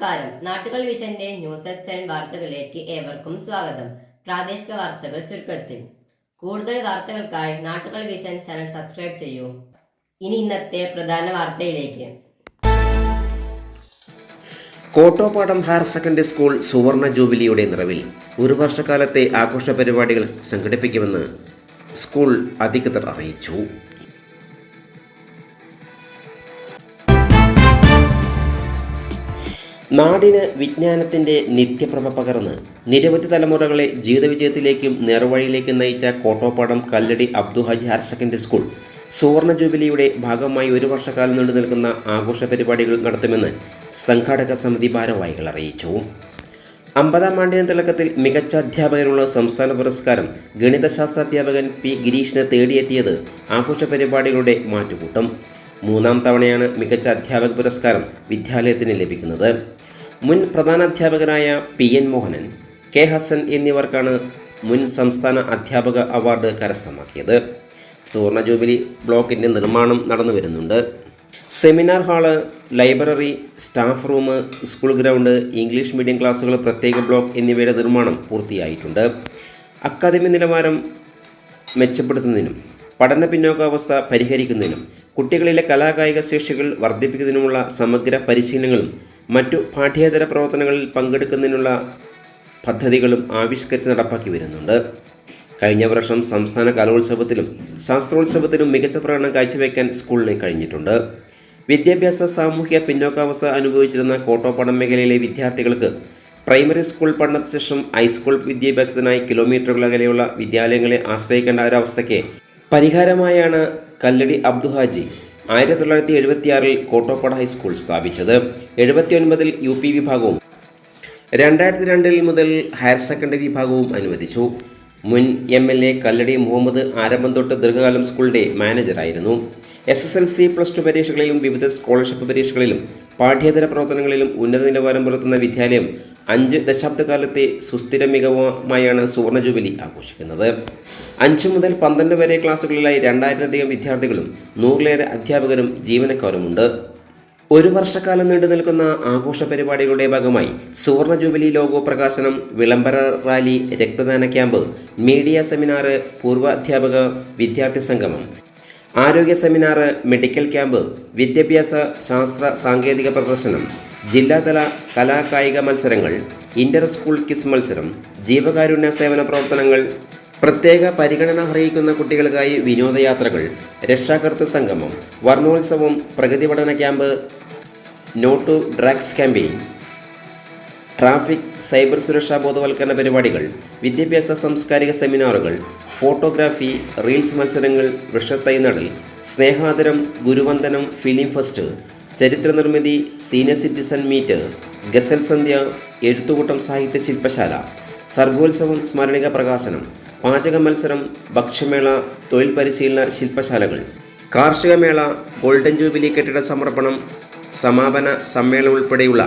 നാട്ടുകൾ വിഷന്റെ news X seven വാർത്തകളിലേക്ക് ഏവർക്കും സ്വാഗതം. പ്രാദേശിക വാർത്തകൾ ചുരുക്കത്തിൽ. കൂടുതൽ വാർത്തകൾക്കായി നാട്ടുകൾ വിഷൻ ചാനൽ സബ്സ്ക്രൈബ് ചെയ്യൂ. ഇനി ഇന്നത്തെ പ്രധാന വാർത്തയിലേക്ക്. കോട്ടോപ്പാടം ഹയർ സെക്കൻഡറി സ്കൂൾ സുവർണ ജൂബിലിയുടെ നിറവിൽ ഒരു വർഷക്കാലത്തെ ആഘോഷ പരിപാടികൾ സംഘടിപ്പിക്കുമെന്ന് സ്കൂൾ അധികൃതർ അറിയിച്ചു. നാടിന് വിജ്ഞാനത്തിന്റെ നിത്യപ്രഭ പകർന്ന് നിരവധി തലമുറകളെ ജീവിതവിജയത്തിലേക്കും നേർവഴിയിലേക്കും നയിച്ച Kottopadam Kalladi Abdu Haji higher secondary school സുവർണ ജൂബിലിയുടെ ഭാഗമായി ഒരു വർഷക്കാലം നീണ്ടു നിൽക്കുന്ന ആഘോഷ പരിപാടികൾ നടത്തുമെന്ന് സംഘാടക സമിതി ഭാരവാഹികൾ അറിയിച്ചു. അമ്പതാം ആണ്ടിന് തിളക്കത്തിൽ മികച്ച അധ്യാപകനുള്ള സംസ്ഥാന പുരസ്കാരം ഗണിതശാസ്ത്ര അധ്യാപകൻ പി ഗിരീഷിന് തേടിയെത്തിയത് ആഘോഷ പരിപാടികളുടെ മാറ്റുകൂട്ടും. മൂന്നാം തവണയാണ് മികച്ച അധ്യാപക പുരസ്കാരം വിദ്യാലയത്തിന് ലഭിക്കുന്നത്. മുൻ പ്രധാനാധ്യാപകനായ P N Mohanan K Hasan എന്നിവർക്കാണ് മുൻ സംസ്ഥാന അധ്യാപക അവാർഡ് കരസ്ഥമാക്കിയത്. സുവർണ ജൂബിലി ബ്ലോക്കിന്റെ നിർമ്മാണം നടന്നു വരുന്നുണ്ട്. Seminar hall library staff room school ground English medium ക്ലാസ്സുകൾ പ്രത്യേക ബ്ലോക്ക് എന്നിവയുടെ നിർമ്മാണം പൂർത്തിയായിട്ടുണ്ട്. അക്കാദമി നിലവാരം മെച്ചപ്പെടുത്തുന്നതിനും പഠന പിന്നോക്കാവസ്ഥ പരിഹരിക്കുന്നതിനും കുട്ടികളിലെ കലാകായിക ശേഷികൾ വർദ്ധിപ്പിക്കുന്നതിനുമുള്ള സമഗ്ര പരിശീലനങ്ങളും മറ്റു പാഠ്യേതര പ്രവർത്തനങ്ങളിൽ പങ്കെടുക്കുന്നതിനുള്ള പദ്ധതികളും ആവിഷ്കരിച്ച് നടപ്പാക്കി വരുന്നുണ്ട്. കഴിഞ്ഞ വർഷം സംസ്ഥാന കലോത്സവത്തിലും ശാസ്ത്രോത്സവത്തിലും മികച്ച പ്രകടനം കാഴ്ചവെക്കാൻ സ്കൂളിന് കഴിഞ്ഞിട്ടുണ്ട്. വിദ്യാഭ്യാസ സാമൂഹ്യ പിന്നോക്കാവസ്ഥ അനുഭവിച്ചിരുന്ന കോട്ടോപ്പടം മേഖലയിലെ വിദ്യാർത്ഥികൾക്ക് പ്രൈമറി സ്കൂൾ പഠനത്തിന് ശേഷം ഹൈസ്കൂൾ വിദ്യാഭ്യാസത്തിനായി കിലോമീറ്ററുകൾ അകലെയുള്ള വിദ്യാലയങ്ങളെ ആശ്രയിക്കേണ്ട ഒരവസ്ഥയ്ക്ക് പരിഹാരമായാണ് കല്ലടി അബ്ദുഹാജി ആയിരത്തി തൊള്ളായിരത്തി എഴുപത്തിയാറിൽ കോട്ടോപ്പാട ഹൈസ്കൂൾ സ്ഥാപിച്ചത്. എഴുപത്തി ഒൻപതിൽ യു പി വിഭാഗവും രണ്ടായിരത്തി രണ്ടിൽ മുതൽ ഹയർ സെക്കൻഡറി വിഭാഗവും അനുവദിച്ചു. മുൻ M L A Kalladi Muhammad ആരംഭം തൊട്ട് ദീർഘകാലം സ്കൂളിന്റെ മാനേജറായിരുന്നു. S S L C plus two പരീക്ഷകളിലും വിവിധ സ്കോളർഷിപ്പ് പരീക്ഷകളിലും പാഠ്യേതര പ്രവർത്തനങ്ങളിലും ഉന്നത നിലവാരം പുലർത്തുന്ന വിദ്യാലയം അഞ്ച് ദശാബ്ദകാലത്തെ സുസ്ഥിര മികവുമായാണ് സുവർണ ജൂബിലി ആഘോഷിക്കുന്നത്. അഞ്ച് മുതൽ പന്ത്രണ്ട് വരെ ക്ലാസ്സുകളിലായി രണ്ടായിരത്തിലധികം വിദ്യാർത്ഥികളും നൂറിലേറെ അധ്യാപകരും ജീവനക്കാരുമുണ്ട്. ഒരു വർഷക്കാലം നീണ്ടു നിൽക്കുന്ന ആഘോഷ പരിപാടികളുടെ ഭാഗമായി സുവർണ ജൂബിലി ലോഗോ പ്രകാശനം വിളംബര റാലി രക്തദാന ക്യാമ്പ് മീഡിയ സെമിനാർ പൂർവ അധ്യാപക വിദ്യാർത്ഥി സംഗമം ആരോഗ്യ സെമിനാർ മെഡിക്കൽ ക്യാമ്പ് വിദ്യാഭ്യാസ ശാസ്ത്ര സാങ്കേതിക പ്രദർശനം ജില്ലാതല കലാകായിക മത്സരങ്ങൾ ഇന്റർ സ്കൂൾ കിസ് മത്സരം ജീവകാരുണ്യ സേവന പ്രവർത്തനങ്ങൾ പ്രത്യേക പരിഗണന അർഹിക്കുന്ന കുട്ടികൾക്കായി വിനോദയാത്രകൾ രക്ഷാകർത്തൃ സംഗമം വർണോത്സവം പ്രഗതി പഠന camp no to drugs campaign traffic cyber സുരക്ഷാ ബോധവൽക്കരണ പരിപാടികൾ വിദ്യാഭ്യാസ സാംസ്കാരിക സെമിനാറുകൾ ഫോട്ടോഗ്രാഫി റീൽസ് മത്സരങ്ങൾ വൃക്ഷത്തൈ നടൽ സ്നേഹാദരം ഗുരുവന്ദനം ഫിലിം ഫസ്റ്റ് ചരിത്ര നിർമ്മിതി സീനിയർ സിറ്റിസൺ മീറ്റ് ഗസൽ സന്ധ്യ എഴുത്തുകൂട്ടം സാഹിത്യ ശില്പശാല സർഗോത്സവം സ്മരണിക പ്രകാശനം പാചക മത്സരം ഭക്ഷ്യമേള തൊഴിൽ പരിശീലന ശില്പശാലകൾ കാർഷിക മേള ഗോൾഡൻ ജൂബിലി കെട്ടിട സമർപ്പണം സമാപന സമ്മേളനം ഉൾപ്പെടെയുള്ള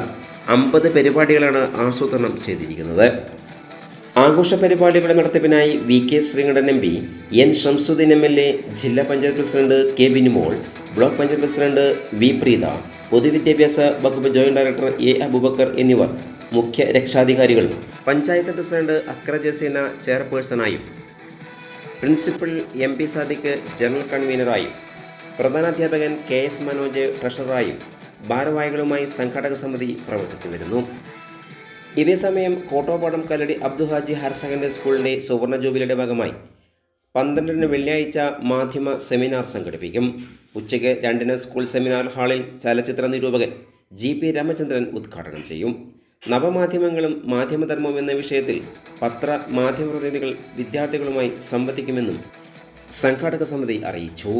അമ്പത് പരിപാടികളാണ് ആസൂത്രണം ചെയ്തിരിക്കുന്നത്. ആഘോഷ പരിപാടികളുടെ നടത്തിപ്പിനായി V K Sreekandan M P N Shamsuddin M L A ജില്ലാ panchayat president K Binimol block panchayat president V Preetha പൊതുവിദ്യാഭ്യാസ വകുപ്പ് ജോയിന്റ് ഡയറക്ടർ എ അബുബക്കർ എന്നിവർ മുഖ്യ രക്ഷാധികാരികൾ panchayat president അക്ര ചെയർപേഴ്സണായും principal M P Sadiq general കൺവീനറായും പ്രധാനാധ്യാപകൻ കെ എസ് മനോജ് ട്രഷററായും ഭാരവാഹികളുമായി സംഘാടക സമിതി പ്രവർത്തിച്ചു വരുന്നു ഇതേസമയം കോട്ടോപ്പാടം കല്ലടി അബ്ദുഹാജി ഹയർ സെക്കൻഡറി സ്കൂളിന്റെ സുവർണ ജൂബിലിയുടെ ഭാഗമായി പന്ത്രണ്ടിന് വെള്ളിയാഴ്ച മാധ്യമ സെമിനാർ സംഘടിപ്പിക്കും. ഉച്ചയ്ക്ക് രണ്ടിന് സ്കൂൾ സെമിനാർ ഹാളിൽ ചലച്ചിത്ര നിരൂപകൻ ജി പി രാമചന്ദ്രൻ ഉദ്ഘാടനം ചെയ്യും. നവമാധ്യമങ്ങളും മാധ്യമധർമ്മവും എന്ന വിഷയത്തിൽ പത്ര മാധ്യമ പ്രതിനിധികൾ വിദ്യാർത്ഥികളുമായി സംവദിക്കുമെന്നും സംഘാടക സമിതി അറിയിച്ചു.